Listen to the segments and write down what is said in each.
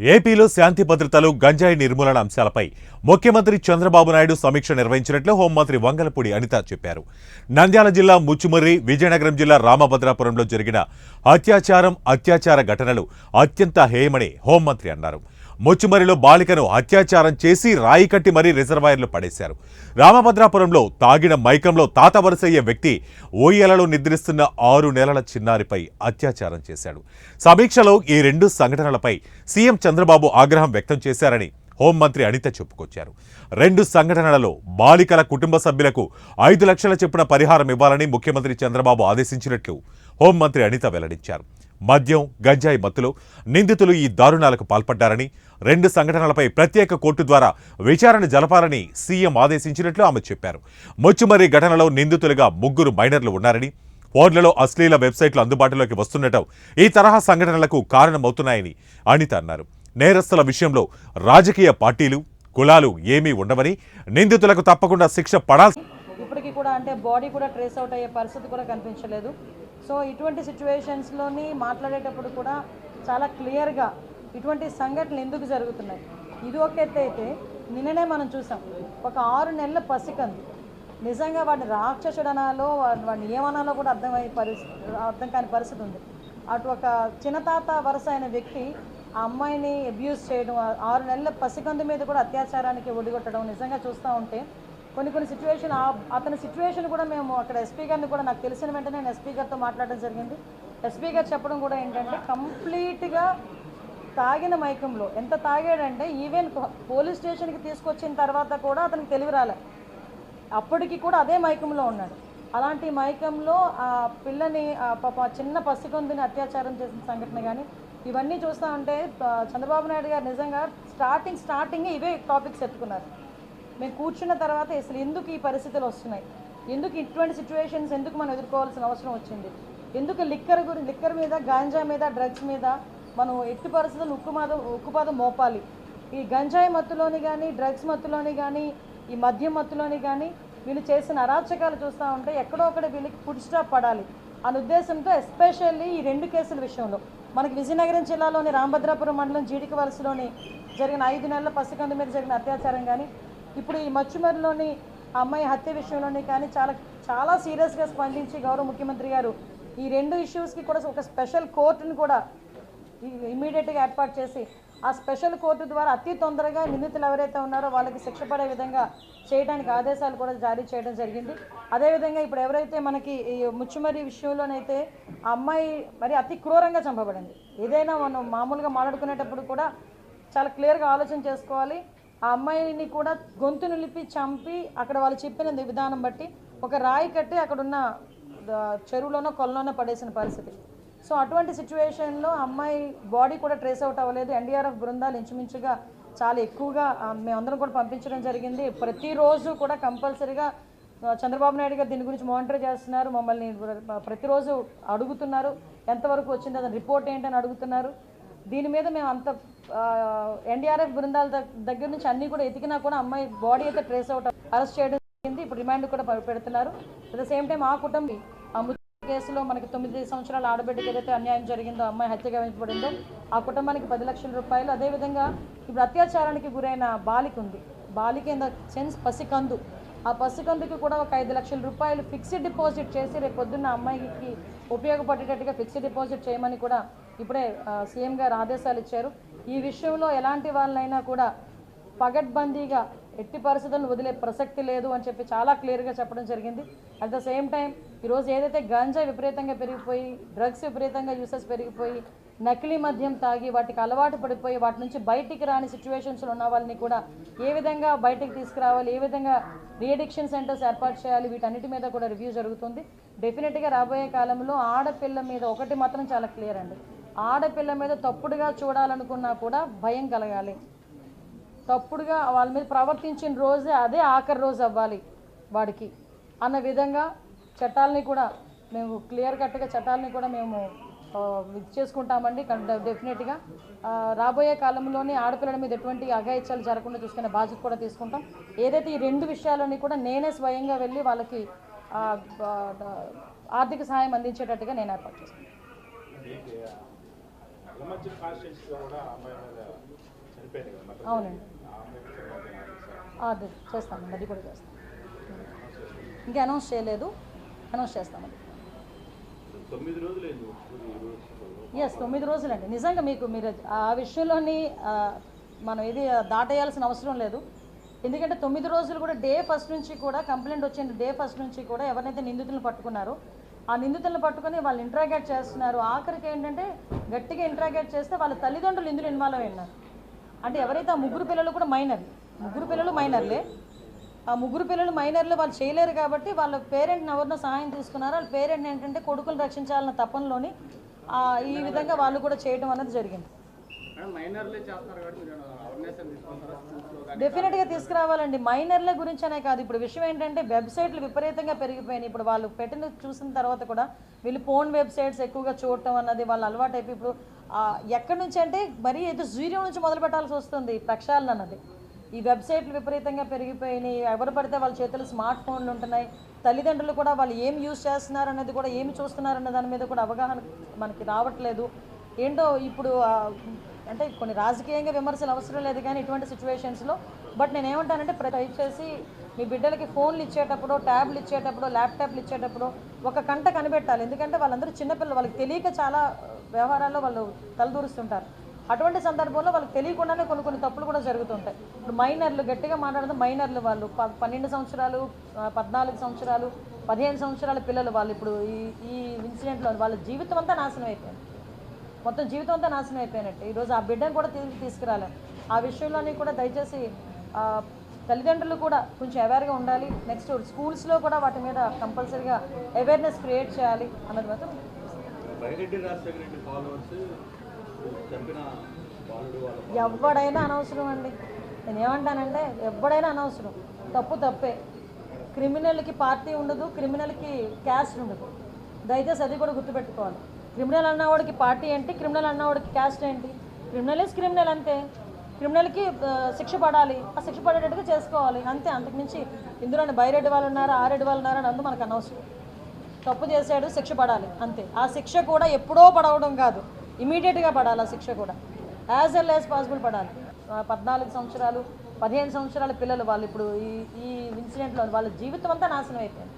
ఏపీలో శాంతి భద్రతలు గంజాయి నిర్మూలన అంశాలపై ముఖ్యమంత్రి చంద్రబాబు నాయుడు సమీక్ష నిర్వహించినట్లు హోంమంత్రి వంగలపూడి అనిత చెప్పారు. నంద్యాల జిల్లా ముచ్చుమర్రి విజయనగరం జిల్లా రామభద్రాపురంలో జరిగిన అత్యాచారం అత్యాచార ఘటనలు అత్యంత హేయమని హోంమంత్రి అన్నారు. మొచ్చుమరిలో బాలికను అత్యాచారం చేసి రాయి కట్టి మరీ రిజర్వాయర్లు పడేశారు. రామభద్రాపురంలో తాగిన మైకంలో తాత వరుసయ్యే వ్యక్తి ఓయ్యలలో నిద్రిస్తున్న ఆరు నెలల చిన్నారిపై అత్యాచారం చేశాడు. సమీక్షలో ఈ రెండు సంఘటనలపై సీఎం చంద్రబాబు ఆగ్రహం వ్యక్తం చేశారని హోంమంత్రి అనిత చెప్పుకొచ్చారు. రెండు సంఘటనలలో బాలికల కుటుంబ సభ్యులకు ఐదు లక్షల చెప్పున పరిహారం ఇవ్వాలని ముఖ్యమంత్రి చంద్రబాబు ఆదేశించినట్లు హోంమంత్రి అనిత వెల్లడించారు. మద్యం గంజాయి మత్తులో నిందితులు ఈ దారుణాలకు పాల్పడ్డారని రెండు సంఘటనలపై ప్రత్యేక కోర్టు ద్వారా విచారణ జరపాలని సీఎం ఆదేశించినట్లు ఆమె చెప్పారు. మొచ్చుమరి ఘటనలో నిందితులుగా ముగ్గురు మైనర్లు ఉన్నారని ఫోన్లలో అశ్లీల వెబ్సైట్లు అందుబాటులోకి వస్తుండటం ఈ తరహా సంఘటనలకు కారణమవుతున్నాయని అనిత అన్నారు. నేరస్తుల విషయంలో రాజకీయ పార్టీలు కులాలు ఏమీ ఉండవని నిందితులకు తప్పకుండా శిక్ష పడాల్సి ఇప్పటికీ కూడా అంటే బాడీ కూడా ట్రేస్ అవుట్ అయ్యే పరిస్థితి కూడా కనిపించలేదు. సో ఇటువంటి సిచ్యువేషన్స్లోని మాట్లాడేటప్పుడు కూడా చాలా క్లియర్గా ఇటువంటి సంఘటనలు ఎందుకు జరుగుతున్నాయి? ఇది ఒక ఎత్తు అయితే నిన్ననే మనం చూసాం. ఒక ఆరు నెలల పసికంది. నిజంగా వాడిని రాక్షసుడనాలో వాడిని ఏమనాలో కూడా అర్థమయ్యే పరిస్థితి అర్థం కాని పరిస్థితి ఉంది. అటు ఒక చిన్నతాత వరుస అయిన వ్యక్తి ఆ అమ్మాయిని అబ్యూస్ చేయడం ఆరు నెలల పసికందు మీద కూడా అత్యాచారానికి ఒడిగొట్టడం నిజంగా చూస్తూ ఉంటే కొన్ని కొన్ని సిచ్యువేషన్ అతని సిచ్యువేషన్ కూడా మేము అక్కడ ఎస్పీ గారిని కూడా నాకు తెలిసిన వెంటనే నేను ఎస్పీ గారితో మాట్లాడడం జరిగింది. ఎస్పీ గారు చెప్పడం కూడా ఏంటంటే కంప్లీట్గా తాగిన మైకంలో ఎంత తాగాడంటే ఈవెన్ పోలీస్ స్టేషన్కి తీసుకొచ్చిన తర్వాత కూడా అతనికి తెలివి రాలే. అప్పటికి కూడా అదే మైకంలో ఉన్నాడు. అలాంటి మైకంలో ఆ పిల్లని పాప చిన్న పసికొందిని అత్యాచారం చేసిన సంఘటన కానీ ఇవన్నీ చూస్తూ ఉంటే చంద్రబాబు నాయుడు గారు నిజంగా స్టార్టింగ్ స్టార్టింగ్ ఇవే టాపిక్స్ ఎత్తుకున్నారు మేము కూర్చున్న తర్వాత అసలు ఎందుకు ఈ పరిస్థితులు వస్తున్నాయి? ఎందుకు ఇటువంటి సిచ్యువేషన్స్ ఎందుకు మనం ఎదుర్కోవాల్సిన అవసరం వచ్చింది? ఎందుకు లిక్కర్ గురించి లిక్కర్ మీద గాంజా మీద డ్రగ్స్ మీద మనం ఎట్టి పరిస్థితులు ఉక్కుమాద ఉక్కుపాదం మోపాలి? ఈ గంజాయి మత్తులోని కానీ డ్రగ్స్ మత్తులోని కానీ ఈ మద్యం మత్తులోని కానీ వీళ్ళు చేసిన అరాచకాలు చూస్తూ ఉంటే ఎక్కడో ఒకటి వీళ్ళకి ఫుడ్ స్టాప్ పడాలి. అనే ఉద్దేశంతో ఎస్పెషల్లీ ఈ రెండు కేసుల విషయంలో. మనకి విజయనగరం జిల్లాలోని రామభద్రాపురం మండలం జీడిక వలసలోని జరిగిన ఐదు నెలల పసికందు మీద జరిగిన అత్యాచారం కానీ ఇప్పుడు ఈ మచ్చుమరిలోని అమ్మాయి హత్య విషయంలోని కానీ చాలా చాలా సీరియస్గా స్పందించి గౌరవ ముఖ్యమంత్రి గారు ఈ రెండు ఇష్యూస్కి కూడా ఒక స్పెషల్ కోర్టును కూడా ఇమీడియట్గా ఏర్పాటు చేసి ఆ స్పెషల్ కోర్టు ద్వారా అతి తొందరగా నిందితులు ఎవరైతే ఉన్నారో వాళ్ళకి శిక్ష పడే విధంగా చేయడానికి ఆదేశాలు కూడా జారీ చేయడం జరిగింది. అదేవిధంగా ఇప్పుడు ఎవరైతే మనకి ఈ ముచ్చుమరి విషయంలోనైతే ఆ అమ్మాయి మరి అతి క్రూరంగా చంపబడింది. ఏదైనా మనం మామూలుగా మాట్లాడుకునేటప్పుడు కూడా చాలా క్లియర్గా ఆలోచన చేసుకోవాలి. ఆ అమ్మాయిని కూడా గొంతు నిలిపి చంపి అక్కడ వాళ్ళు చెప్పిన విధానం బట్టి ఒక రాయి కట్టి అక్కడున్న చెరువులోనో కొలలోనో పడేసిన పరిస్థితి. సో అటువంటి సిచ్యువేషన్లో అమ్మాయి బాడీ కూడా ట్రేస్ అవుట్ అవ్వలేదు. ఎన్డీఆర్ఎఫ్ బృందాలు ఇంచుమించుగా చాలా ఎక్కువగా మేమందరం కూడా పంపించడం జరిగింది. ప్రతిరోజు కూడా కంపల్సరీగా చంద్రబాబు నాయుడు గారు దీని గురించి మానిటర్ చేస్తున్నారు. మమ్మల్ని ప్రతిరోజు అడుగుతున్నారు. ఎంతవరకు వచ్చింది అతని రిపోర్ట్ ఏంటని అడుగుతున్నారు. దీని మీద మేము అంత ఎన్డీఆర్ఎఫ్ బృందాల దగ్గర నుంచి అన్నీ కూడా ఎతికినా కూడా అమ్మాయి బాడీ అయితే ట్రేస్ అవుట్ అరెస్ట్ చేయడం జరిగింది. ఇప్పుడు రిమాండ్ కూడా పెడుతున్నారు. అట్ ద సేమ్ టైం ఆ కుటుంబం కేసులో మనకి తొమ్మిది సంవత్సరాల ఆడబిడ్డకి ఏదైతే అన్యాయం జరిగిందో అమ్మాయి హత్య గమనించబడిందో ఆ కుటుంబానికి పది లక్షల రూపాయలు. అదేవిధంగా ఇప్పుడు అత్యాచారానికి గురైన బాలిక ఉంది. బాలిక ఇన్ ద సెన్స్ పసికందు. ఆ పసికందుకి కూడా ఒక ఐదు లక్షల రూపాయలు ఫిక్స్డ్ డిపాజిట్ చేసి రేపు పొద్దున్న అమ్మాయికి ఉపయోగపడేటట్టుగా ఫిక్స్డ్ డిపాజిట్ చేయమని కూడా ఇప్పుడే సీఎం గారు ఆదేశాలు ఇచ్చారు. ఈ విషయంలో ఎలాంటి వాళ్ళనైనా కూడా పగడ్బందీగా ఎట్టి పరిస్థితులను వదిలే ప్రసక్తి లేదు అని చెప్పి చాలా క్లియర్గా చెప్పడం జరిగింది. అట్ ద సేమ్ టైం ఈరోజు ఏదైతే గంజా విపరీతంగా పెరిగిపోయి డ్రగ్స్ విపరీతంగా యూసెస్ పెరిగిపోయి నకిలీ మద్యం తాగి వాటికి అలవాటు పడిపోయి వాటి నుంచి బయటికి రాని సిచ్యువేషన్స్లో ఉన్న వాళ్ళని కూడా ఏ విధంగా బయటికి తీసుకురావాలి ఏ విధంగా రీఎడిక్షన్ సెంటర్స్ ఏర్పాటు చేయాలి వీటన్నిటి మీద కూడా రివ్యూ జరుగుతుంది. డెఫినెట్గా రాబోయే కాలంలో ఆడపిల్ల మీద ఒకటి మాత్రం చాలా క్లియర్ అండి. ఆడపిల్ల మీద తప్పుడుగా చూడాలనుకున్నా కూడా భయం కలగాలి. తప్పుడుగా వాళ్ళ మీద ప్రవర్తించిన రోజే అదే ఆఖరి రోజు అవ్వాలి వాడికి అన్న విధంగా చట్టాలని కూడా మేము క్లియర్ కట్గా చట్టాలని కూడా మేము చేసుకుంటామండి. డెఫినెట్గా రాబోయే కాలంలోనే ఆడపిల్లల మీద ఎటువంటి అఘాయిత్యాలు జరగకుండా చూసుకునే బాధ్యత కూడా తీసుకుంటాం. ఏదైతే ఈ రెండు విషయాలని కూడా నేనే స్వయంగా వెళ్ళి వాళ్ళకి ఆర్థిక సహాయం అందించేటట్టుగా నేను ఏర్పాటు చేస్తాను. అవునండి. అది చేస్తామండి అది కూడా చేస్తాం ఇంకా అనౌన్స్ చేయలేదు అనౌన్స్ చేస్తామండి ఎస్ తొమ్మిది రోజులండి. నిజంగా మీకు మీరు ఆ విషయంలోని మనం ఇది దాటేయాల్సిన అవసరం లేదు. ఎందుకంటే తొమ్మిది రోజులు కూడా డే ఫస్ట్ నుంచి కూడా కంప్లైంట్ వచ్చిన డే ఫస్ట్ నుంచి కూడా ఎవరైతే నిందితులను పట్టుకున్నారో ఆ నిందితులను పట్టుకొని వాళ్ళు ఇంట్రాగేట్ చేస్తున్నారు. ఆఖరికి ఏంటంటే గట్టిగా ఇంట్రాగేట్ చేస్తే వాళ్ళ తల్లిదండ్రులు ఇందులో ఇన్వాల్వ్ అయి ఉన్నారు అంటే ఎవరైతే ఆ ముగ్గురు పిల్లలు కూడా మైనర్ ముగ్గురు పిల్లలు మైనర్లే. ఆ ముగ్గురు పిల్లలు మైనర్లు వాళ్ళు చేయలేరు కాబట్టి వాళ్ళ పేరెంట్ని ఎవరినో సహాయం తీసుకున్నారు? వాళ్ళ పేరెంట్ ఏంటంటే కొడుకులు రక్షించాలన్న తపనలోని ఈ విధంగా వాళ్ళు కూడా చేయడం అనేది జరిగింది. డెఫినెట్గా తీసుకురావాలండి. మైనర్ల గురించి అనే కాదు. ఇప్పుడు విషయం ఏంటంటే వెబ్సైట్లు విపరీతంగా పెరిగిపోయినాయి. ఇప్పుడు వాళ్ళు పెట్టిన చూసిన తర్వాత కూడా వీళ్ళు ఫోన్ వెబ్సైట్స్ ఎక్కువగా చూడటం అన్నది వాళ్ళు అలవాటు అయిపోయి ఇప్పుడు ఎక్కడి నుంచి అంటే మరీ ఏదో జీరో నుంచి మొదలు పెట్టాల్సి వస్తుంది ప్రక్షాళన అన్నది. ఈ వెబ్సైట్లు విపరీతంగా పెరిగిపోయినాయి. ఎవరు పడితే వాళ్ళ చేతులు స్మార్ట్ ఫోన్లు ఉంటున్నాయి. తల్లిదండ్రులు కూడా వాళ్ళు ఏం యూజ్ చేస్తున్నారు అనేది కూడా ఏమి చూస్తున్నారు దాని మీద కూడా అవగాహన మనకి రావట్లేదు. ఏంటో ఇప్పుడు అంటే కొన్ని రాజకీయంగా విమర్శలు అవసరం లేదు కానీ ఇటువంటి సిచ్యువేషన్స్లో బట్ నేను ఏమంటానంటే ట్రై చేసి మీ బిడ్డలకి ఫోన్లు ఇచ్చేటప్పుడు ట్యాబ్లు ఇచ్చేటప్పుడు ల్యాప్టాప్లు ఇచ్చేటప్పుడు ఒక కంట కనిపెట్టాలి. ఎందుకంటే వాళ్ళందరూ చిన్నపిల్లలు వాళ్ళకి తెలియక చాలా వ్యవహారాల్లో వాళ్ళు తలదూరుస్తుంటారు. అటువంటి సందర్భంలో వాళ్ళకి తెలియకుండానే కొన్ని కొన్ని తప్పులు కూడా జరుగుతుంటాయి. ఇప్పుడు మైనర్లు గట్టిగా మాట్లాడితే మైనర్లు వాళ్ళు. ప- పన్నెండు సంవత్సరాలు పద్నాలుగు సంవత్సరాలు పదిహేను సంవత్సరాల పిల్లలు వాళ్ళు ఇప్పుడు ఈ ఈ ఇన్సిడెంట్లో వాళ్ళ జీవితం అంతా నాశనం అయిపోయింది. మొత్తం జీవితం అంతా నాశనం అయిపోయినట్టు. ఈరోజు ఆ బిడ్డను కూడా తిరిగి తీసుకురాలేం. ఆ విషయంలోని కూడా దయచేసి తల్లిదండ్రులు కూడా కొంచెం అవేర్గా ఉండాలి. నెక్స్ట్ స్కూల్స్లో కూడా వాటి మీద కంపల్సరీగా అవేర్నెస్ క్రియేట్ చేయాలి అన్నది మాత్రం ఎవడైనా అనవసరం అండి. నేను ఏమంటానంటే ఎవడైనా అనవసరం. తప్పు తప్పే. క్రిమినల్కి పార్టీ ఉండదు క్రిమినల్కి క్యాస్ట్ ఉండదు. దయచేసి అది కూడా గుర్తుపెట్టుకోవాలి. క్రిమినల్ అన్నవాడికి పార్టీ ఏంటి? క్రిమినల్ అన్నవాడికి క్యాస్ట్ ఏంటి? క్రిమినల్ ఇస్ క్రిమినల్ అంతే. క్రిమినల్కి శిక్ష పడాలి. ఆ శిక్ష పడేటట్టుగా చేసుకోవాలి. అంతే. అంతకుమించి ఇందులోని బైరెడ్డి వాళ్ళు ఉన్నారు ఆరెడ్డి వాళ్ళు ఉన్నారు అని అందు మనకు అనవసరం. తప్పు చేశాడు శిక్ష పడాలి. అంతే. ఆ శిక్ష కూడా ఎప్పుడో పడవడం కాదు. ఇమీడియట్గా పడాలి ఆ శిక్ష కూడా. యాజ్ వెల్ యాజ్ పాసిబుల్ పడాలి. పద్నాలుగు సంవత్సరాలు పదిహేను సంవత్సరాల పిల్లలు వాళ్ళు ఇప్పుడు ఈ ఈ ఇన్సిడెంట్లో వాళ్ళ జీవితం అంతా నాశనం అయిపోయింది.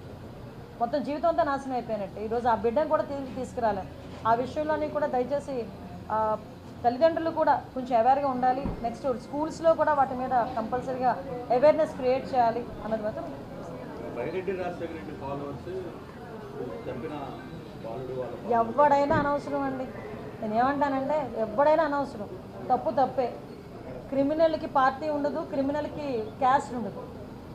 మొత్తం జీవితం అంతా నాశనం అయిపోయినట్టు. ఈరోజు ఆ బిడ్డను కూడా తిరిగి తీసుకురాలి. ఆ విషయంలోని కూడా దయచేసి తల్లిదండ్రులు కూడా కొంచెం అవేర్గా ఉండాలి. నెక్స్ట్ స్కూల్స్లో కూడా వాటి మీద కంపల్సరీగా అవేర్నెస్ క్రియేట్ చేయాలి అన్నది మాత్రం ఎవడైనా అనవసరం అండి. నేను ఏమంటానంటే ఎవడైనా అనవసరం. తప్పు తప్పే. క్రిమినల్కి పార్టీ ఉండదు క్రిమినల్కి క్యాస్ట్ ఉండదు.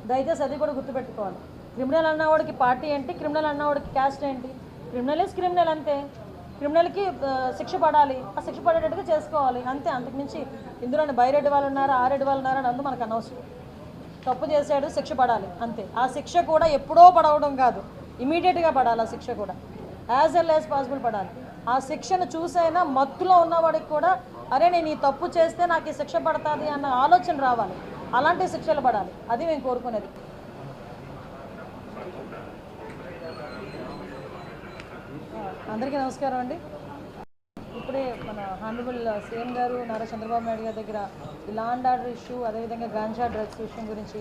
దయచేసి అది కూడా గుర్తుపెట్టుకోవాలి. క్రిమినల్ అన్నవాడికి పార్టీ ఏంటి? క్రిమినల్ అన్నవాడికి క్యాస్ట్ ఏంటి? క్రిమినల్ ఇస్ క్రిమినల్ అంతే. క్రిమినల్కి శిక్ష పడాలి. ఆ శిక్ష పడేటట్టుగా చేసుకోవాలి. అంతే. అంతకుమించి ఇందులోని బైరెడ్డి వాళ్ళు ఉన్నారు ఆరెడ్డి వాళ్ళు ఉన్నారు అని అందు మనకు అనవసరం. తప్పు చేశాడు శిక్ష పడాలి. అంతే. ఆ శిక్ష కూడా ఎప్పుడో పడవడం కాదు. ఇమీడియట్గా పడాలి ఆ శిక్ష కూడా. యాజ్ వెల్ యాజ్ పాసిబుల్ పడాలి. ఆ శిక్షను చూసైనా మత్తులో ఉన్నవాడికి కూడా అరే నేను ఈ తప్పు చేస్తే నాకు ఈ శిక్ష పడుతుంది అన్న ఆలోచన రావాలి. అలాంటి శిక్షలు పడాలి. అది మేము కోరుకునేది. అందరికీ నమస్కారం అండి. ఇప్పుడే మన హానరబుల్ సీఎం గారు నారా చంద్రబాబు నాయుడు గారి దగ్గర ఈ లా ఆర్డర్ ఇష్యూ అదేవిధంగా గాంజా డ్రగ్స్ విషయం గురించి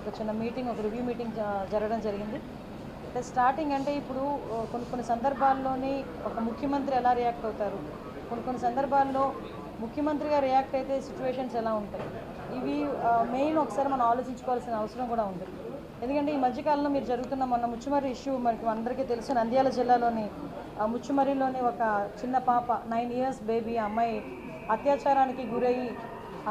ఒక చిన్న మీటింగ్ ఒక రివ్యూ మీటింగ్ జరగడం జరిగింది. అంటే స్టార్టింగ్ అంటే ఇప్పుడు కొన్ని కొన్ని సందర్భాల్లోని ఒక ముఖ్యమంత్రి ఎలా రియాక్ట్ అవుతారు? కొన్ని కొన్ని సందర్భాల్లో ముఖ్యమంత్రిగా రియాక్ట్ అయితే సిచ్యువేషన్స్ ఎలా ఉంటాయి? ఇవి మెయిన్ ఒకసారి మనం ఆలోచించుకోవాల్సిన అవసరం కూడా ఉంది. ఎందుకంటే ఈ మధ్యకాలంలో మీరు జరుగుతున్న మొన్న ముచ్చుమర్రి ఇష్యూ మనకి అందరికీ తెలుసు నంద్యాల జిల్లాలోని ముచ్చిమరిలోని ఒక చిన్న పాప నైన్ ఇయర్స్ బేబీ అమ్మాయి అత్యాచారానికి గురయ్యి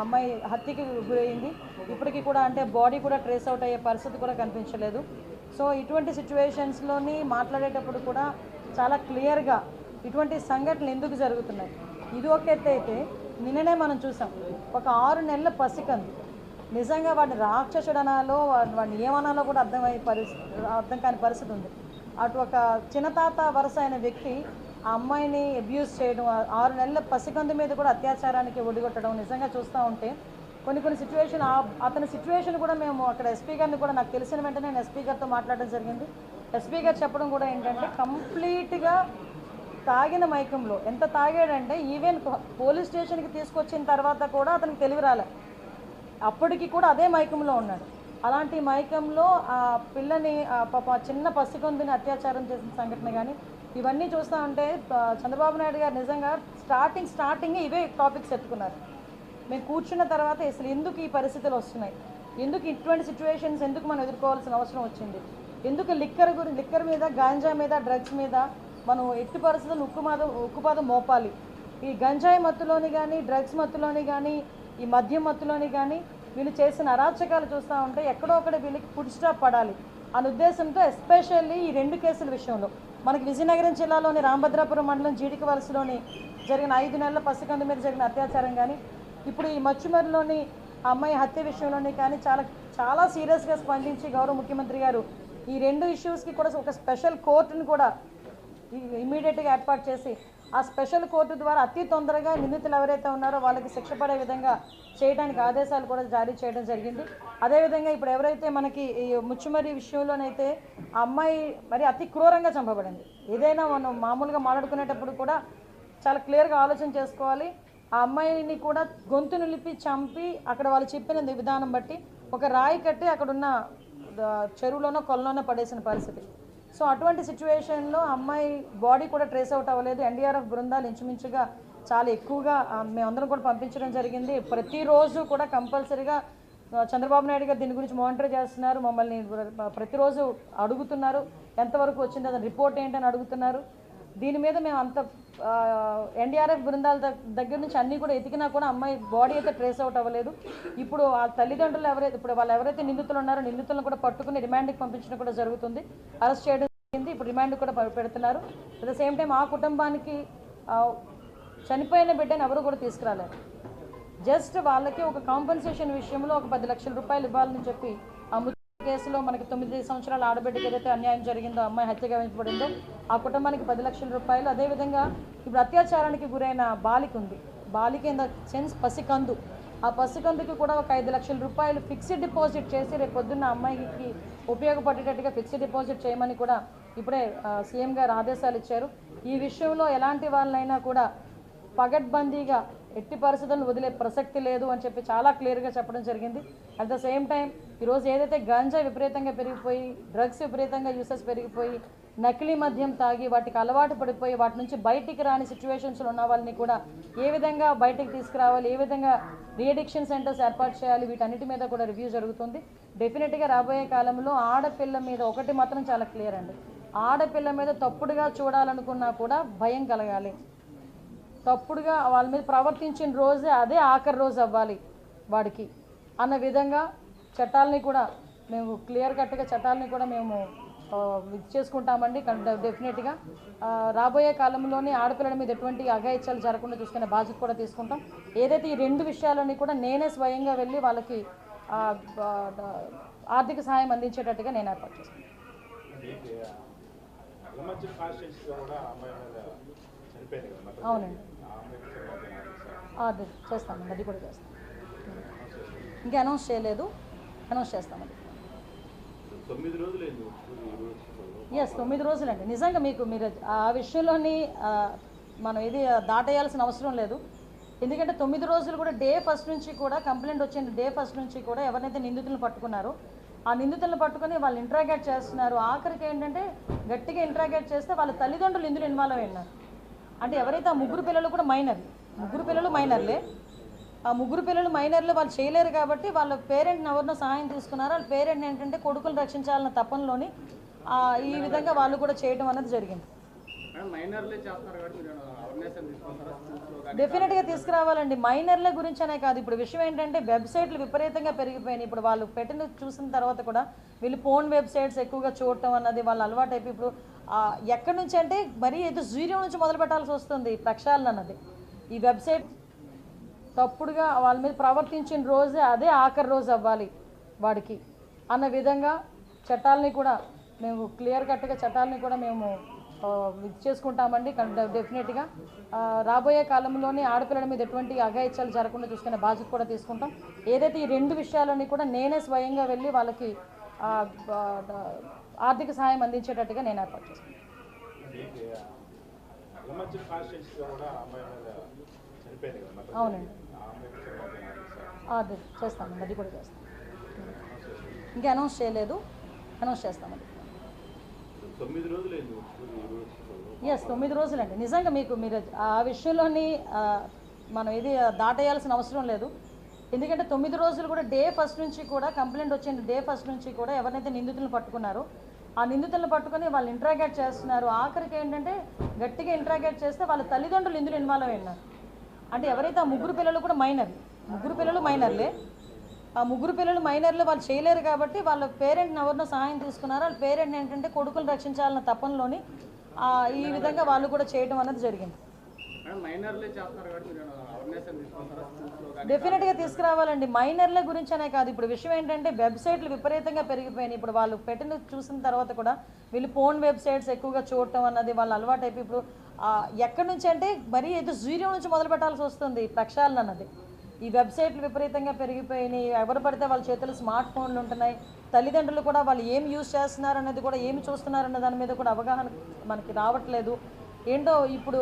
అమ్మాయి హత్యకి గురయ్యింది ఇప్పటికీ కూడా అంటే బాడీ కూడా ట్రేస్ అవుట్ అయ్యే పరిస్థితి కూడా కనిపించలేదు. సో ఇటువంటి సిచ్యువేషన్స్లోని మాట్లాడేటప్పుడు కూడా చాలా క్లియర్గా ఇటువంటి సంఘటనలు ఎందుకు జరుగుతున్నాయి? ఇది ఒక ఎత్తు అయితే నిన్ననే మనం చూసాం. ఒక ఆరు నెలల పసికంది నిజంగా వాడిని రాక్షసుడనాలో వాడిని వాడిని ఏమనాలో కూడా అర్థమయ్యే పరిస్థితి అర్థం కాని పరిస్థితి ఉంది. అటు ఒక చిన్నతాత వరుస అయిన వ్యక్తి ఆ అమ్మాయిని అబ్యూస్ చేయడం ఆరు నెలల పసికందు మీద కూడా అత్యాచారానికి ఒడిగొట్టడం నిజంగా చూస్తూ ఉంటే కొన్ని కొన్ని సిచ్యువేషన్ అతని సిచ్యువేషన్ కూడా మేము అక్కడ ఎస్పీ గారిని కూడా నాకు తెలిసిన వెంటనే నేను ఎస్పీ గారితో మాట్లాడడం జరిగింది. ఎస్పీ గారు చెప్పడం కూడా ఏంటంటే కంప్లీట్గా తాగిన మైకంలో ఎంత తాగాడంటే ఈవెన్ పోలీస్ స్టేషన్కి తీసుకొచ్చిన తర్వాత కూడా అతనికి తెలివి రాలే. అప్పటికి కూడా అదే మైకంలో ఉన్నాడు. అలాంటి మైకంలో ఆ పిల్లని పాప చిన్న పసికొందుని అత్యాచారం చేసిన సంఘటన కానీ ఇవన్నీ చూస్తూ ఉంటే చంద్రబాబు నాయుడు గారు నిజంగా స్టార్టింగ్ స్టార్టింగ్ ఇవే టాపిక్స్ ఎత్తుకున్నారు మేము కూర్చున్న తర్వాత అసలు ఎందుకు ఈ పరిస్థితులు వస్తున్నాయి? ఎందుకు ఇటువంటి సిచ్యువేషన్స్ ఎందుకు మనం ఎదుర్కోవాల్సిన అవసరం వచ్చింది? ఎందుకు లిక్కర్ గురించి లిక్కర్ మీద గాంజా మీద డ్రగ్స్ మీద మనం ఎట్టి పరిస్థితులు ఉక్కుమాదం ఉక్కుపాదం మోపాలి? ఈ గంజాయి మత్తులోని కానీ డ్రగ్స్ మత్తులోని కానీ ఈ మద్యం మత్తులోని కానీ వీళ్ళు చేసిన అరాచకాలు చూస్తూ ఉంటే ఎక్కడో ఒకటి వీళ్ళకి ఫుడ్ స్టాప్ పడాలి అనే ఉద్దేశంతో ఎస్పెషల్లీ ఈ రెండు కేసుల విషయంలో. మనకి విజయనగరం జిల్లాలోని రామభద్రాపురం మండలం జీడిక వలసలోని జరిగిన ఐదు నెలల పసికందు మీద జరిగిన అత్యాచారం కానీ ఇప్పుడు ఈ మచ్చుమరిలోని అమ్మాయి హత్య విషయంలోని కానీ చాలా చాలా సీరియస్గా స్పందించి గౌరవ ముఖ్యమంత్రి గారు ఈ రెండు ఇష్యూస్కి కూడా ఒక స్పెషల్ కోర్టును కూడా ఇమీడియట్గా ఏర్పాటు చేసి ఆ స్పెషల్ కోర్టు ద్వారా అతి తొందరగా నిందితులు ఎవరైతే ఉన్నారో వాళ్ళకి శిక్ష పడే విధంగా చేయడానికి ఆదేశాలు కూడా జారీ చేయడం జరిగింది. అదేవిధంగా ఇప్పుడు ఎవరైతే మనకి ఈ ముచ్చుమరి విషయంలోనైతే ఆ అమ్మాయి మరి అతి క్రూరంగా చంపబడింది. ఏదైనా మనం మామూలుగా మాట్లాడుకునేటప్పుడు కూడా చాలా క్లియర్గా ఆలోచన చేసుకోవాలి. ఆ అమ్మాయిని కూడా గొంతు నిలిపి చంపి అక్కడ వాళ్ళు చెప్పిన విధానం బట్టి ఒక రాయి కట్టి అక్కడున్న చెరువులోనో కొలలోనో పడేసిన పరిస్థితి. సో అటువంటి సిచ్యువేషన్లో అమ్మాయి బాడీ కూడా ట్రేస్ అవుట్ అవ్వలేదు. ఎన్డీఆర్ఎఫ్ బృందాలు ఇంచుమించుగా చాలా ఎక్కువగా మేమందరం కూడా పంపించడం జరిగింది. ప్రతిరోజు కూడా కంపల్సరీగా చంద్రబాబు నాయుడు గారు దీని గురించి మానిటర్ చేస్తున్నారు. మమ్మల్ని ప్రతిరోజు అడుగుతున్నారు. ఎంతవరకు వచ్చింది అతని రిపోర్ట్ ఏంటని అడుగుతున్నారు. దీని మీద మేము అంత ఎన్డీఆర్ఎఫ్ బృందాల దగ్గర నుంచి అన్నీ కూడా ఎతికినా కూడా అమ్మాయి బాడీ అయితే ట్రేస్ అవుట్ అవ్వలేదు. ఇప్పుడు ఆ తల్లిదండ్రులు ఎవరైతే ఇప్పుడు వాళ్ళు ఎవరైతే నిందితులు ఉన్నారో నిందితులను కూడా పట్టుకుని రిమాండ్కి పంపించడం కూడా జరుగుతుంది. అరెస్ట్ చేయడం జరిగింది ఇప్పుడు రిమాండ్ కూడా పెడుతున్నారు. అట్ ద సేమ్ టైం ఆ కుటుంబానికి చనిపోయిన బిడ్డను ఎవరు కూడా తీసుకురాలేరు. జస్ట్ వాళ్ళకి ఒక కాంపెన్సేషన్ విషయంలో ఒక పది లక్షల రూపాయలు ఇవ్వాలని చెప్పి అమ్ము కేసులో మనకి తొమ్మిది సంవత్సరాల ఆడబిడ్డకి ఏదైతే అన్యాయం జరిగిందో అమ్మాయి హత్య గమనించబడిందో ఆ కుటుంబానికి పది లక్షల రూపాయలు. అదేవిధంగా ఇప్పుడు అత్యాచారానికి గురైన బాలిక ఉంది. బాలిక ఇన్ ద సెన్స్ పసికందు. ఆ పసికందుకి కూడా ఒక ఐదు లక్షల రూపాయలు ఫిక్స్డ్ డిపాజిట్ చేసి రేపు పొద్దున్న అమ్మాయికి ఉపయోగపడేటట్టుగా ఫిక్స్డ్ డిపాజిట్ చేయమని కూడా ఇప్పుడే సీఎం గారు ఆదేశాలు ఇచ్చారు. ఈ విషయంలో ఎలాంటి వాళ్ళైనా కూడా పగడ్బందీగా ఎట్టి పరిస్థితులను వదిలే ప్రసక్తి లేదు అని చెప్పి చాలా క్లియర్గా చెప్పడం జరిగింది. అట్ ద సేమ్ టైం ఈరోజు ఏదైతే గంజా విపరీతంగా పెరిగిపోయి డ్రగ్స్ విపరీతంగా యూసెస్ పెరిగిపోయి నకిలీ మద్యం తాగి వాటికి అలవాటు పడిపోయి వాటి నుంచి బయటికి రాని సిచ్యువేషన్స్లో ఉన్న వాళ్ళని కూడా ఏ విధంగా బయటికి తీసుకురావాలి ఏ విధంగా రీఎడిక్షన్ సెంటర్స్ ఏర్పాటు చేయాలి వీటన్నిటి మీద కూడా రివ్యూ జరుగుతుంది. డెఫినెట్గా రాబోయే కాలంలో ఆడపిల్ల మీద ఒకటి మాత్రం చాలా క్లియర్ అండి. ఆడపిల్ల మీద తప్పుడుగా చూడాలనుకున్నా కూడా భయం కలగాలి. తప్పుడుగా వాళ్ళ మీద ప్రవర్తించిన రోజే అదే ఆఖరి రోజు అవ్వాలి వాడికి అన్న విధంగా చట్టాలని కూడా మేము క్లియర్ కట్గా చట్టాలని కూడా మేము చేసుకుంటామండి. డెఫినెట్గా రాబోయే కాలంలోనే ఆడపిల్లల మీద ఎటువంటి అఘాయిత్యాలు జరగకుండా చూసుకునే బాధ్యత కూడా తీసుకుంటాం. ఏదైతే ఈ రెండు విషయాలని కూడా నేనే స్వయంగా వెళ్ళి వాళ్ళకి ఆర్థిక సహాయం అందించేటట్టుగా నేను ఏర్పాటు చేస్తాను అవునండి. చేస్తామండి అది కూడా చేస్తాం ఇంకా అనౌన్స్ చేయలేదు అనౌన్స్ చేస్తామండి ఎస్ తొమ్మిది రోజులండి. నిజంగా మీకు మీరు ఆ విషయంలోని మనం ఇది దాటేయాల్సిన అవసరం లేదు. ఎందుకంటే తొమ్మిది రోజులు కూడా డే ఫస్ట్ నుంచి కూడా కంప్లైంట్ వచ్చిన డే ఫస్ట్ నుంచి కూడా ఎవరైతే నిందితులను పట్టుకున్నారో ఆ నిందితులను పట్టుకొని వాళ్ళు ఇంట్రాగేట్ చేస్తున్నారు. ఆఖరికి ఏంటంటే గట్టిగా ఇంట్రాగేట్ చేస్తే వాళ్ళ తల్లిదండ్రులు ఇందులో ఇన్వాల్వ్ అయి ఉన్నారు అంటే ఎవరైతే ఆ ముగ్గురు పిల్లలు కూడా మైనర్ ముగ్గురు పిల్లలు మైనర్లే. ఆ ముగ్గురు పిల్లలు మైనర్లు వాళ్ళు చేయలేరు కాబట్టి వాళ్ళ పేరెంట్ని ఎవరినో సహాయం తీసుకున్నారు? వాళ్ళ పేరెంట్ ఏంటంటే కొడుకులు రక్షించాలన్న తపనలోని ఈ విధంగా వాళ్ళు కూడా చేయడం అనేది జరిగింది. డెఫినెట్గా తీసుకురావాలండి. మైనర్ల గురించనే కాదు. ఇప్పుడు విషయం ఏంటంటే వెబ్సైట్లు విపరీతంగా పెరిగిపోయినాయి. ఇప్పుడు వాళ్ళు పెట్టిన చూసిన తర్వాత కూడా వీళ్ళు ఫోన్ వెబ్సైట్స్ ఎక్కువగా చూడటం అన్నది వాళ్ళు అలవాటు అయిపోయి ఇప్పుడు ఎక్కడి నుంచి అంటే మరీ ఏదో జీరో నుంచి మొదలు పెట్టాల్సి వస్తుంది ప్రక్షాళన అన్నది. ఈ వెబ్సైట్ తప్పుడుగా వాళ్ళ మీద ప్రవర్తించిన రోజే అదే ఆఖరి రోజు అవ్వాలి వాడికి అన్న విధంగా చట్టాలని కూడా మేము క్లియర్ కట్గా చట్టాలని కూడా మేము ఇది చేసుకుంటామండి. డెఫినెట్గా రాబోయే కాలంలోనే ఆడపిల్లల మీద ఎటువంటి అఘాయిత్యాలు జరగకుండా చూసుకునే బాధ్యత కూడా తీసుకుంటాం. ఏదైతే ఈ రెండు విషయాలని కూడా నేనే స్వయంగా వెళ్ళి వాళ్ళకి ఆర్థిక సహాయం అందించేటట్టుగా నేను ఏర్పాటు చేస్తాను అవునండి. అది చేస్తామండి అది కూడా చేస్తాం ఇంకా అనౌన్స్ చేయలేదు అనౌన్స్ చేస్తామండి ఎస్ తొమ్మిది రోజులండి. నిజంగా మీకు మీరు ఆ విషయంలోని మనం ఇది దాటేయాల్సిన అవసరం లేదు. ఎందుకంటే తొమ్మిది రోజులు కూడా డే ఫస్ట్ నుంచి కూడా కంప్లైంట్ వచ్చిన డే ఫస్ట్ నుంచి కూడా ఎవరినైతే నిందితులను పట్టుకున్నారో ఆ నిందితులను పట్టుకొని వాళ్ళు ఇంట్రాగేట్ చేస్తున్నారు. ఆఖరికి ఏంటంటే గట్టిగా ఇంట్రాగేట్ చేస్తే వాళ్ళ తల్లిదండ్రులు ఇందులో ఇన్వాల్వ్ అయినారు అంటే ఎవరైతే ఆ ముగ్గురు పిల్లలు కూడా మైనర్ ముగ్గురు పిల్లలు మైనర్లే ఆ ముగ్గురు పిల్లలు మైనర్లు వాళ్ళు చేయలేరు కాబట్టి వాళ్ళ పేరెంట్ని ఎవరినో సహాయం తీసుకున్నారు? వాళ్ళ పేరెంట్ ఏంటంటే కొడుకులు రక్షించాలన్న తపనలోని ఈ విధంగా వాళ్ళు కూడా చేయడం అనేది జరిగింది. డెఫినెట్గా తీసుకురావాలండి. మైనర్ల గురించనే కాదు. ఇప్పుడు విషయం ఏంటంటే వెబ్సైట్లు విపరీతంగా పెరిగిపోయినాయి. ఇప్పుడు వాళ్ళు పెట్టిన చూసిన తర్వాత కూడా వీళ్ళు ఫోన్ వెబ్సైట్స్ ఎక్కువగా చూడటం అన్నది వాళ్ళు అలవాటు అయిపోయి ఇప్పుడు ఎక్కడి నుంచి అంటే మరీ ఏదో జీరో నుంచి మొదలు పెట్టాల్సి వస్తుంది ప్రక్షాళన అన్నది. ఈ వెబ్సైట్లు విపరీతంగా పెరిగిపోయినాయి. ఎవరు పడితే వాళ్ళ చేతులు స్మార్ట్ ఫోన్లు ఉంటున్నాయి. తల్లిదండ్రులు కూడా వాళ్ళు ఏం యూజ్ చేస్తున్నారు అనేది కూడా ఏమి చూస్తున్నారు అన్న దాని మీద కూడా అవగాహన మనకి రావట్లేదు. ఏంటో ఇప్పుడు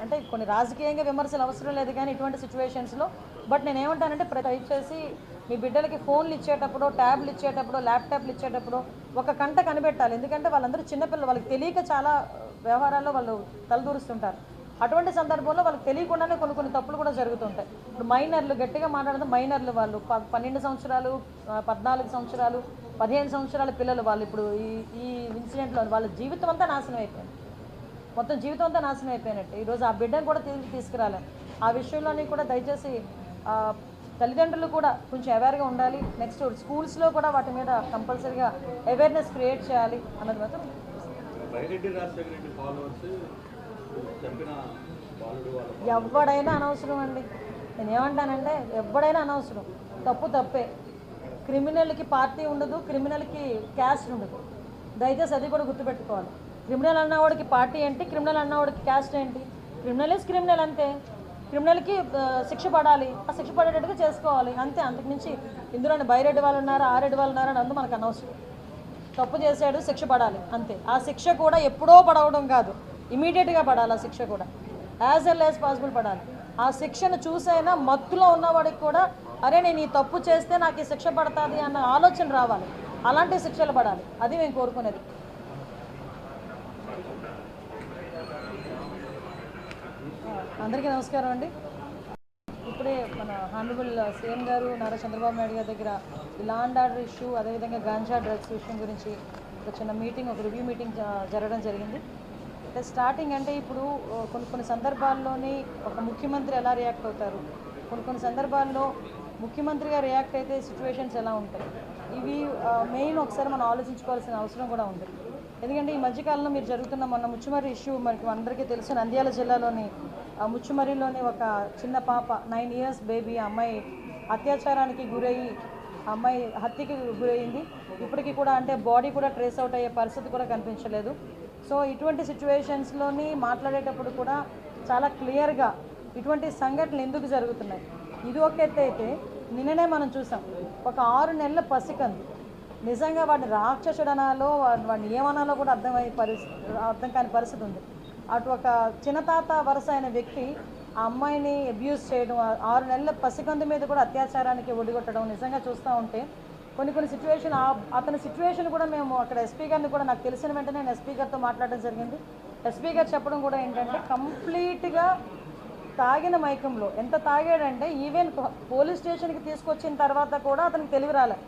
అంటే కొన్ని రాజకీయంగా విమర్శలు అవసరం లేదు కానీ ఇటువంటి సిచ్యువేషన్స్లో బట్ నేను ఏమంటానంటే ప్రతి చేసి మీ బిడ్డలకి ఫోన్లు ఇచ్చేటప్పుడు ట్యాబ్లు ఇచ్చేటప్పుడు ల్యాప్టాప్లు ఇచ్చేటప్పుడు ఒక కంట కనిపెట్టాలి. ఎందుకంటే వాళ్ళందరూ చిన్నపిల్లలు వాళ్ళకి తెలియక చాలా వ్యవహారాల్లో వాళ్ళు తలదూరుస్తుంటారు. అటువంటి సందర్భంలో వాళ్ళకి తెలియకుండానే కొన్ని కొన్ని తప్పులు కూడా జరుగుతుంటాయి. ఇప్పుడు మైనర్లు గట్టిగా మాట్లాడితే మైనర్లు వాళ్ళు. ప- పన్నెండు సంవత్సరాలు పద్నాలుగు సంవత్సరాలు పదిహేను సంవత్సరాల పిల్లలు వాళ్ళు ఇప్పుడు ఈ ఈ ఇన్సిడెంట్లో వాళ్ళ జీవితం అంతా నాశనం అయిపోయింది. మొత్తం జీవితం అంతా నాశనం అయిపోయినట్టు. ఈరోజు ఆ బిడ్డను కూడా తిరిగి తీసుకురాలేం. ఆ విషయంలోని కూడా దయచేసి తల్లిదండ్రులు కూడా కొంచెం అవేర్గా ఉండాలి. నెక్స్ట్ స్కూల్స్లో కూడా వాటి మీద కంపల్సరీగా అవేర్నెస్ క్రియేట్ చేయాలి అన్నది మాత్రం. ఎవడైనా అనవసరం అండి. నేను ఏమంటానంటే ఎవడైనా అనవసరం. తప్పు తప్పే. క్రిమినల్కి పార్టీ ఉండదు క్రిమినల్కి క్యాస్ట్ ఉండదు. దయచేసి అది కూడా గుర్తుపెట్టుకోవాలి. క్రిమినల్ అన్నవాడికి పార్టీ ఏంటి? క్రిమినల్ అన్నవాడికి క్యాస్ట్ ఏంటి? క్రిమినల్ ఇస్ క్రిమినల్ అంతే. క్రిమినల్కి శిక్ష పడాలి. ఆ శిక్ష పడేటట్టుగా చేసుకోవాలి. అంతే. అంతకుమించి ఇందులోనే బైరెడ్డి వాళ్ళు ఉన్నారు ఆరెడ్డి వాళ్ళు ఉన్నారు అని అందు మనకు అనవసరం. తప్పు చేశాడు శిక్ష పడాలి. అంతే. ఆ శిక్ష కూడా ఎప్పుడో పడవడం కాదు. ఇమీడియట్గా పడాలి ఆ శిక్ష కూడా. యాజ్ వెల్ యాజ్ పాసిబుల్ పడాలి. ఆ శిక్షను చూసైనా మత్తులో ఉన్నవాడికి కూడా అరే నేను ఈ తప్పు చేస్తే నాకు ఈ శిక్ష పడుతుంది అన్న ఆలోచన రావాలి. అలాంటి శిక్షలు పడాలి. అది మేము కోరుకునేది. అందరికీ నమస్కారం అండి. ఇప్పుడే మన హానరబుల్ సీఎం గారు నారా చంద్రబాబు నాయుడు గారి దగ్గర ఈ ఆర్డర్ ఇష్యూ అదేవిధంగా గాంజా డ్రగ్స్ విషయం గురించి ఒక చిన్న మీటింగ్ ఒక రివ్యూ మీటింగ్ జరగడం జరిగింది. అంటే స్టార్టింగ్ అంటే ఇప్పుడు కొన్ని కొన్ని సందర్భాల్లోని ఒక ముఖ్యమంత్రి ఎలా రియాక్ట్ అవుతారు? కొన్ని కొన్ని సందర్భాల్లో ముఖ్యమంత్రిగా రియాక్ట్ అయితే సిచ్యువేషన్స్ ఎలా ఉంటాయి? ఇవి మెయిన్ ఒకసారి మనం ఆలోచించుకోవాల్సిన అవసరం కూడా ఉంది ఎందుకంటే ఈ మధ్యకాలంలో మీరు జరుగుతున్న మొన్న ముచ్చుమర్రి ఇష్యూ మనకి అందరికీ తెలుసు నంద్యాల జిల్లాలోని ఆ ఒక చిన్న పాప నైన్ ఇయర్స్ బేబీ అమ్మాయి అత్యాచారానికి గురయ్యి అమ్మాయి హత్యకి గురయ్యింది ఇప్పటికీ కూడా అంటే బాడీ కూడా ట్రేస్ అవుట్ అయ్యే పరిస్థితి కూడా కనిపించలేదు. సో ఇటువంటి సిచ్యువేషన్స్లోని మాట్లాడేటప్పుడు కూడా చాలా క్లియర్గా ఇటువంటి సంఘటనలు ఎందుకు జరుగుతున్నాయి? ఇది ఒక ఎత్తు అయితే నిన్ననే మనం చూసాం. ఒక ఆరు నెలల పసికంది నిజంగా వాడిని రాక్షసుడనాలో వాడిని ఏమనాలో కూడా అర్థమయ్యే పరిస్థితి అర్థం కాని పరిస్థితి ఉంది. అటు ఒక చిన్నతాత వరుస అయిన వ్యక్తి ఆ అమ్మాయిని అబ్యూస్ చేయడం ఆరు నెలల పసికందు మీద కూడా అత్యాచారానికి ఒడిగొట్టడం నిజంగా చూస్తూ ఉంటే కొన్ని కొన్ని సిచ్యువేషన్ అతని సిచ్యువేషన్ కూడా మేము అక్కడ ఎస్పీ గారిని కూడా నాకు తెలిసిన వెంటనే నేను ఎస్పీ గారితో మాట్లాడడం జరిగింది. ఎస్పీ గారు చెప్పడం కూడా ఏంటంటే కంప్లీట్గా తాగిన మైకంలో ఎంత తాగాడంటే ఈవెన్ పోలీస్ స్టేషన్కి తీసుకొచ్చిన తర్వాత కూడా అతనికి తెలివి రాలే.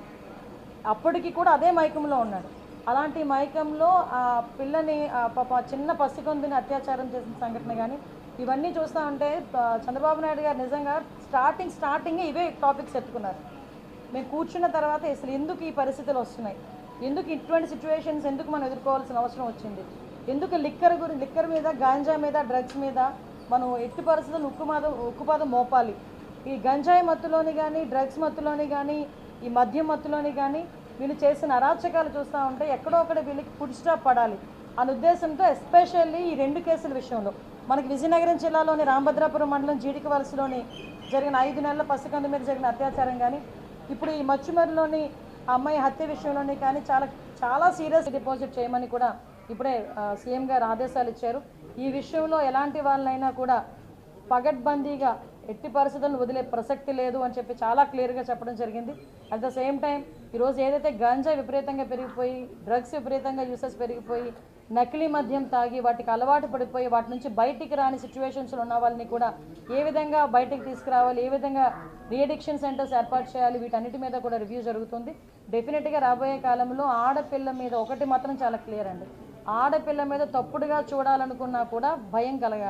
అప్పటికి కూడా అదే మైకంలో ఉన్నాడు. అలాంటి మైకంలో ఆ పిల్లని పాప చిన్న పసికొందిని అత్యాచారం చేసిన సంఘటన కానీ ఇవన్నీ చూస్తూ ఉంటే చంద్రబాబు నాయుడు గారు నిజంగా స్టార్టింగ్ స్టార్టింగ్ ఇవే టాపిక్స్ ఎత్తుకున్నారు మేము కూర్చున్న తర్వాత అసలు ఎందుకు ఈ పరిస్థితులు వస్తున్నాయి? ఎందుకు ఇటువంటి సిచ్యువేషన్స్ ఎందుకు మనం ఎదుర్కోవాల్సిన అవసరం వచ్చింది? ఎందుకు లిక్కర్ గురించి లిక్కర్ మీద గాంజా మీద డ్రగ్స్ మీద మనం ఎట్టి పరిస్థితులు ఉక్కుపాదం ఉక్కుపాదం మోపాలి? ఈ గంజాయి మత్తులోని కానీ డ్రగ్స్ మత్తులోని కానీ ఈ మద్యం మత్తులోని కానీ వీళ్ళు చేసిన అరాచకాలు చూస్తూ ఉంటే ఎక్కడో ఒకటి వీళ్ళకి ఫుడ్ స్టాప్ పడాలి అనే ఉద్దేశంతో ఎస్పెషల్లీ ఈ రెండు కేసుల విషయంలో. మనకి విజయనగరం జిల్లాలోని రామభద్రాపురం మండలం జీడిక వలసలోని జరిగిన ఐదు నెలల పసికందు మీద జరిగిన అత్యాచారం కానీ ఇప్పుడు ఈ మచ్చుమరిలోని అమ్మాయి హత్య విషయంలోని కానీ చాలా చాలా సీరియస్ డిపాజిట్ చేయమని కూడా ఇప్పుడే సీఎం గారు ఆదేశాలు ఇచ్చారు. ఈ విషయంలో ఎలాంటి వాళ్ళనైనా కూడా పగడ్బందీగా ఎట్టి పరిస్థితులను వదిలే ప్రసక్తి లేదు అని చెప్పి చాలా క్లియర్గా చెప్పడం జరిగింది. అట్ ద సేమ్ టైం ఈరోజు ఏదైతే గంజా విపరీతంగా పెరిగిపోయి డ్రగ్స్ విపరీతంగా యూసెస్ పెరిగిపోయి నకిలీ మద్యం తాగి వాటికి అలవాటు పడిపోయి వాటి నుంచి బయటికి రాని సిచ్యువేషన్స్లో ఉన్న వాళ్ళని కూడా ఏ విధంగా బయటికి తీసుకురావాలి ఏ విధంగా రీఅడిక్షన్ సెంటర్స్ ఏర్పాటు చేయాలి వీటన్నిటి మీద కూడా రివ్యూ జరుగుతుంది. డెఫినెట్గా రాబోయే కాలంలో ఆడపిల్ల మీద ఒకటి మాత్రం చాలా క్లియర్ అండి. ఆడపిల్ల మీద తప్పుడుగా చూడాలనుకున్నా కూడా భయం కలగాలి.